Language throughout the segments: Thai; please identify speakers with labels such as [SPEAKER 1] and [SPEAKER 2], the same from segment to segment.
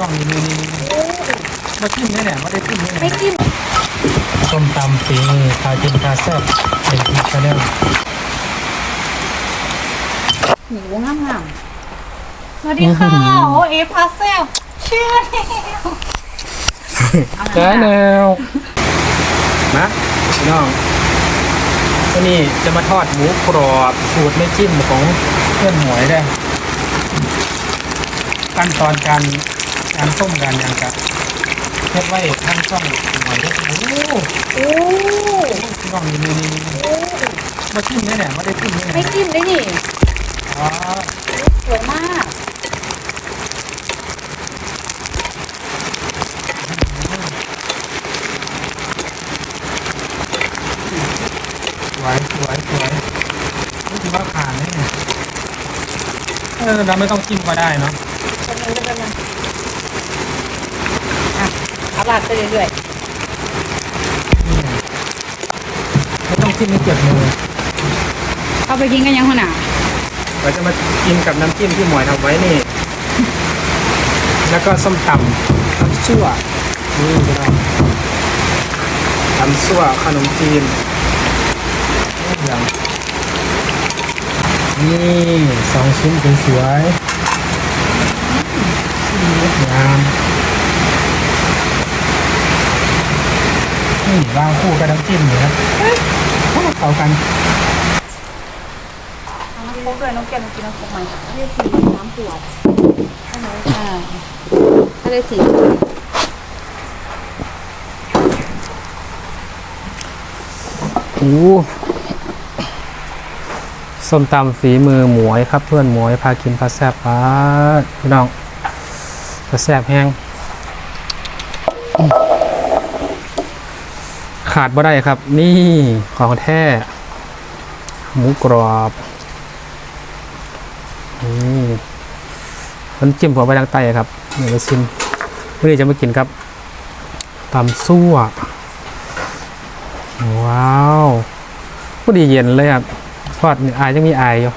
[SPEAKER 1] ลองนี่นี่นี่นี่มาจิ้มเนี่ยเนี่ยมาได้จิ้มเนี่ย
[SPEAKER 2] ไม่จิ้ม
[SPEAKER 1] ส้มตำฝีมือพากินพาแซ่บเป็นพิชาแนล
[SPEAKER 2] หมูงามงามๆสวัสดีค่ะโอเอฟพาเซลเชื่อแล้วเอา
[SPEAKER 1] แล้
[SPEAKER 2] ละ
[SPEAKER 1] แนวนะพี่น้องวันนี้จะมาทอดหมูกรอบสูตรไม่จิ้มของเพื่อนหมวยได้ขั้นตอนการ การต้มการยังกับเทียบไว้ท่านช่องหน่อยได้โอ้โห
[SPEAKER 2] โอ้
[SPEAKER 1] พี่น้องนี่นี่นี่นี่
[SPEAKER 2] โอ้
[SPEAKER 1] มาจิ้มเนี่ยเนี่ยมาได้จิ้มเนี่ย
[SPEAKER 2] ไม่จิ้มได้นี่
[SPEAKER 1] อ๋อ
[SPEAKER 2] สวยมาก
[SPEAKER 1] สวยสวยสวยรู้สึกว่าผ่านเลยเนี่ยเออเราไม่ต้องจิ้มก็ได้เนาะ
[SPEAKER 2] กำลังกำลังอะเอา ลาดไปเรื่อย
[SPEAKER 1] นี่ไม่ต้องจิ้มให้เจ็บมือ
[SPEAKER 2] ๆเอาไปกินกันยังหัวหน้า
[SPEAKER 1] เราจะมากินกับน้ำจิ้มที่หมวยทำไว้นี่ แล้วก็ส้มตำตำซั่วนี่พี่น้องตำซั่วขนมจีนอย่างนี่สองชิ้นสวยๆงาม นี่วางคู่กับน้ำจิ้มเลยครับเข้ากัน
[SPEAKER 2] น้ำโค้กด้วยน้องแก้มกินน้ำโค้กไหมทะเลสีน้ำปวดใช่ไหมอ่าทะเลสี
[SPEAKER 1] โอ้ส้มตำฝีมือหมวยครับเพื่อนหมวยพากินพาแซบป้าพี่น้องพาแซบแห้งอืม ขาดบ่ได้ครับ นี่ของแท้หมูกรอบนี่มันจิ้มหัวไปทางใต้ครับเนี่เราชิมวันนี้จะมากินครับตำซั่วว้าวก็ดีเย็นเลยอะทอดอายยังมีอายอยู่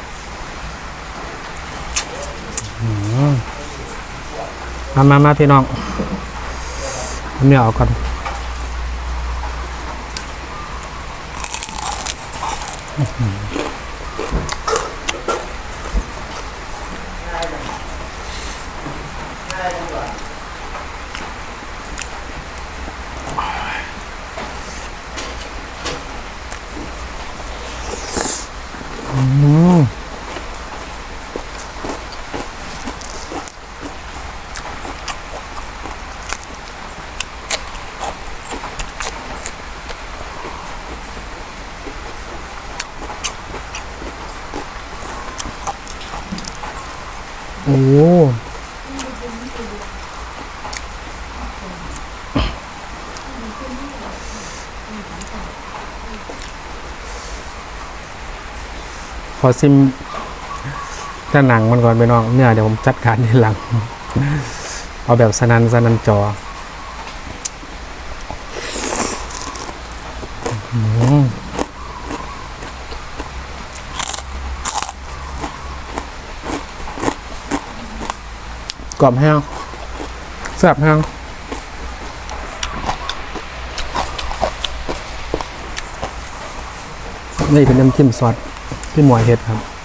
[SPEAKER 1] มมามามาพี่น้องเอาเนื้อออกก่อน อื้อหืออืม โอ้ขอซิมถ้าหนังมันก่อนไปน้อง เนื้อเดี๋ยวผมจัดการทีหลัง เอาแบบสนันสนันจอม กรอบแห้งแซ่บแห้งนี่เป็นน้ำจิ้มซอสที่หมวยเห็ดครับ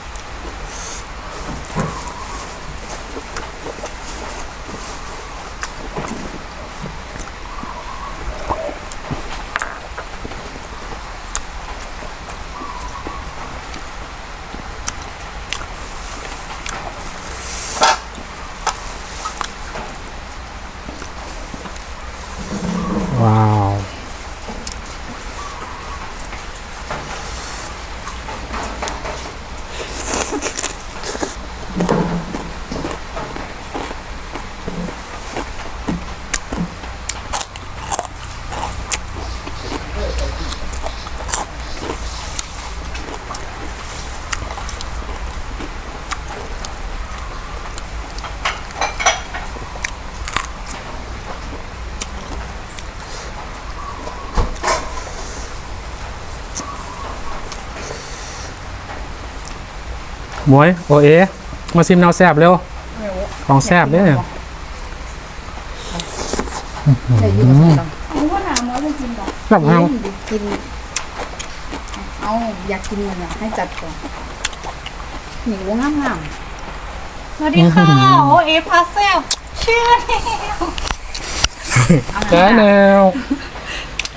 [SPEAKER 1] หมวยโอเอ มาซิมแนวแซบเร็ว ของแซบเนี่ย
[SPEAKER 2] ใส่อยู่กับส้มตำเอาว่าหนาหมอจะกินก่อน
[SPEAKER 1] แบบแห้ง
[SPEAKER 2] กิน เอาอยากกินมันอะให้จัดก่อนหนิวงามงามๆสวัสดีค่ะโอเอพาเซลเชื่อแล้วเอา
[SPEAKER 1] แล้
[SPEAKER 2] ห
[SPEAKER 1] แน
[SPEAKER 2] น่ะ
[SPEAKER 1] ว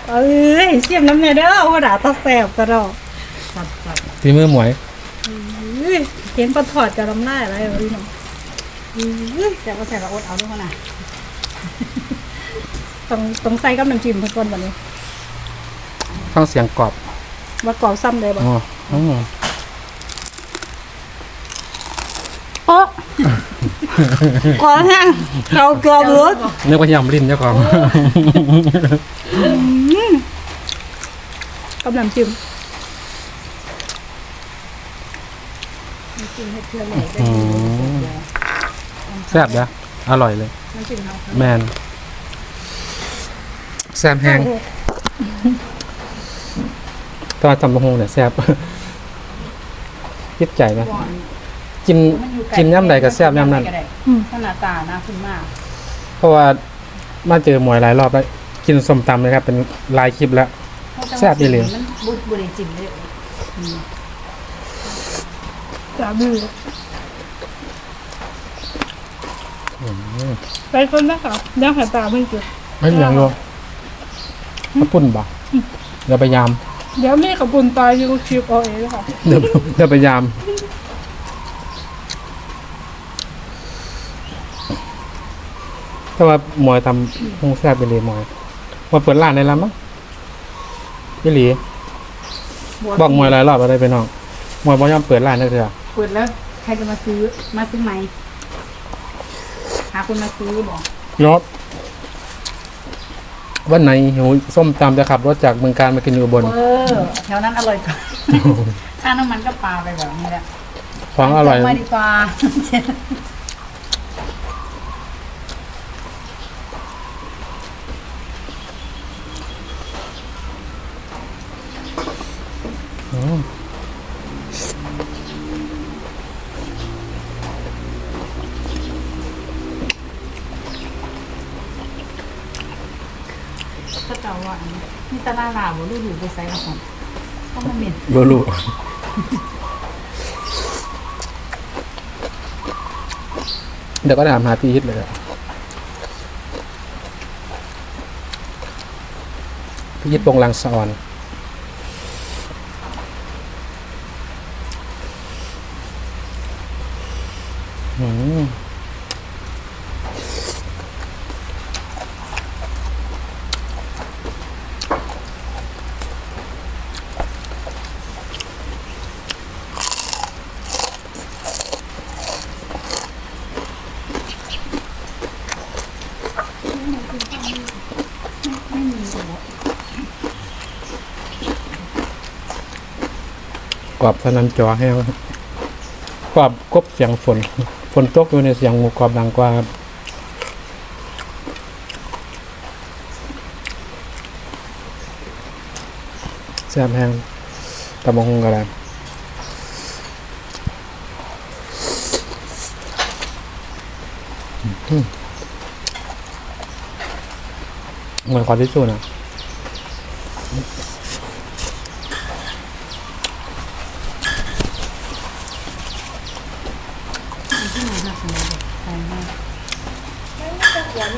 [SPEAKER 2] เอ้ยเสียมน้ำเนยเด้อว่าด่าตาแสบกระดอกจัดจัด
[SPEAKER 1] ฝีมือหมวย
[SPEAKER 2] เฮ้ยเห็นปลาถอดกับลำลายอะไรวะพี่น้องเฮ้ยแสบก็แสบก็อดเอาด้วยขนาดต้องต้องใส่กับน้ำจิ้มเพิ่นก่อนวันนี้
[SPEAKER 1] ฟังเสียงกรอบ
[SPEAKER 2] ว่ากรอบซ้ำเลยบ่
[SPEAKER 1] อ๋ออืม
[SPEAKER 2] โอ๊ะกรอบแห้งเราเกลือเบิด
[SPEAKER 1] นึกว่ายำลิ้นเจ้าของ
[SPEAKER 2] กับน้ำจิ้ม น้ำจิ้มให้เพื่อนเลยได้
[SPEAKER 1] อื
[SPEAKER 2] ดี
[SPEAKER 1] มแซ่บนะอร่อยเลย
[SPEAKER 2] น้ำจิ้มเขา
[SPEAKER 1] แมนแซ่บแห้งตอนจำบะฮงเนี่ยแซ่บยิบใจไหม
[SPEAKER 2] ก่อน
[SPEAKER 1] กินกินย่ำใดก็แซ่บย่ำนั้น
[SPEAKER 2] ขนาดตานะคุณมาก
[SPEAKER 1] เพราะว่ามาเจอหมวยหลายรอบแล้ว กินส้มตำเลยครับ เป็นหลายคลิปแล้ว แซ่บดีเลย
[SPEAKER 2] มันบุบริจิมเลยแซ่บดีไปคนนะคะย่างหาตาเพิ่งจุด
[SPEAKER 1] ไม่มีอย่างโยข้าวปุ้นบ่เดี๋ยวไปยาม
[SPEAKER 2] เดี๋ยวมีกับปุ่นตายอยู่คลิปเอาเองค่ะ
[SPEAKER 1] เดี๋ยวเดี๋ยวไปยามถ้าว่าหมวยทำหงแซ่บไปเลยหมวยมาเปิดร้านได้แล้วมั้งพี่หลีบอกหมวยหลายรอบอะไรไปน้องหมวยบ่ยอมเปิดร้านนักเถอะ
[SPEAKER 2] เปิดแล้วใครจะมาซื้อมาซื้อไหมหาคนมาซื้อบอก
[SPEAKER 1] ยศวันไหนหิวส้มตำจะขับรถจากเมืองการมากินอยู่อุบน
[SPEAKER 2] เออแถวนั้นอร่อยกว่าค่าน้ำมันก็ปลาไปแบบนี้แหละ
[SPEAKER 1] ของอร่อย
[SPEAKER 2] มาดีกว่า
[SPEAKER 1] อั
[SPEAKER 2] นนี้นี่ตลาลาวดูดูไปใส่กระสอบต้องมาเหม็น
[SPEAKER 1] บลูเดี๋ยวก็ถามหาพี่ฮิตเลยอะพี่ฮิตปงลังสออนอืม ก รอบสนันจอให้ครับกรอบกบเสียงฝน ฝนตกอยู่ในเสียงหมูกรอบดังกว่าแซ่บแห้งตะมงกระดานเหมือนขอทิชชู่นะ
[SPEAKER 2] ที่ไหนหักสมัยเด็กแพงมาก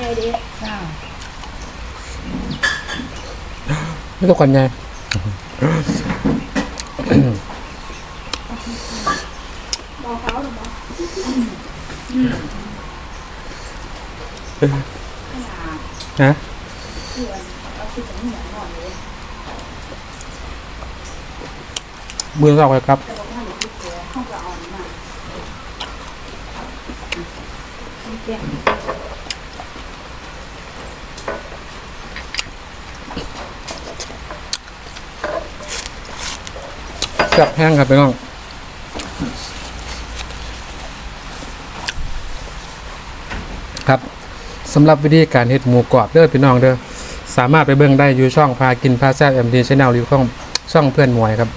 [SPEAKER 3] หัวใหญ่ดิ
[SPEAKER 2] เจ้า
[SPEAKER 1] ไม่ต้องกันไง
[SPEAKER 3] บอกเขาหรือเปล่า
[SPEAKER 1] ฮะมือเราไปครับ แซ่บแห้งครับพี่น้องครับสำหรับวิธีการเฮ็ดหมูกรอบเด้อพี่น้องเด้อสามารถไปเบิ่งได้อยู่ช่องพากินพาแซ่บเอ็มดีชแนลหรือช่องช่องเพื่อนหมวยครับ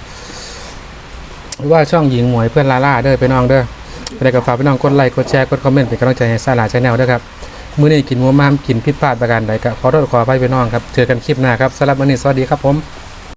[SPEAKER 1] หรือว่าช่องหญิงหมวยเพื่อนลาล่าเด้อพี่น้องเด้อไปได้กับฝากพี่น้องกดไลค์กดแชร์กดคอมเมนต์เป็นกำลังใจให้ซาลาชแนลด้วยครับมื้อนี้กินหัวมามกินผิดพลาดประการใดก็ขอโทษขออภัยพี่น้องครับเจอกันคลิปหน้าครับสำหรับวันนี้สวัสดีครับผม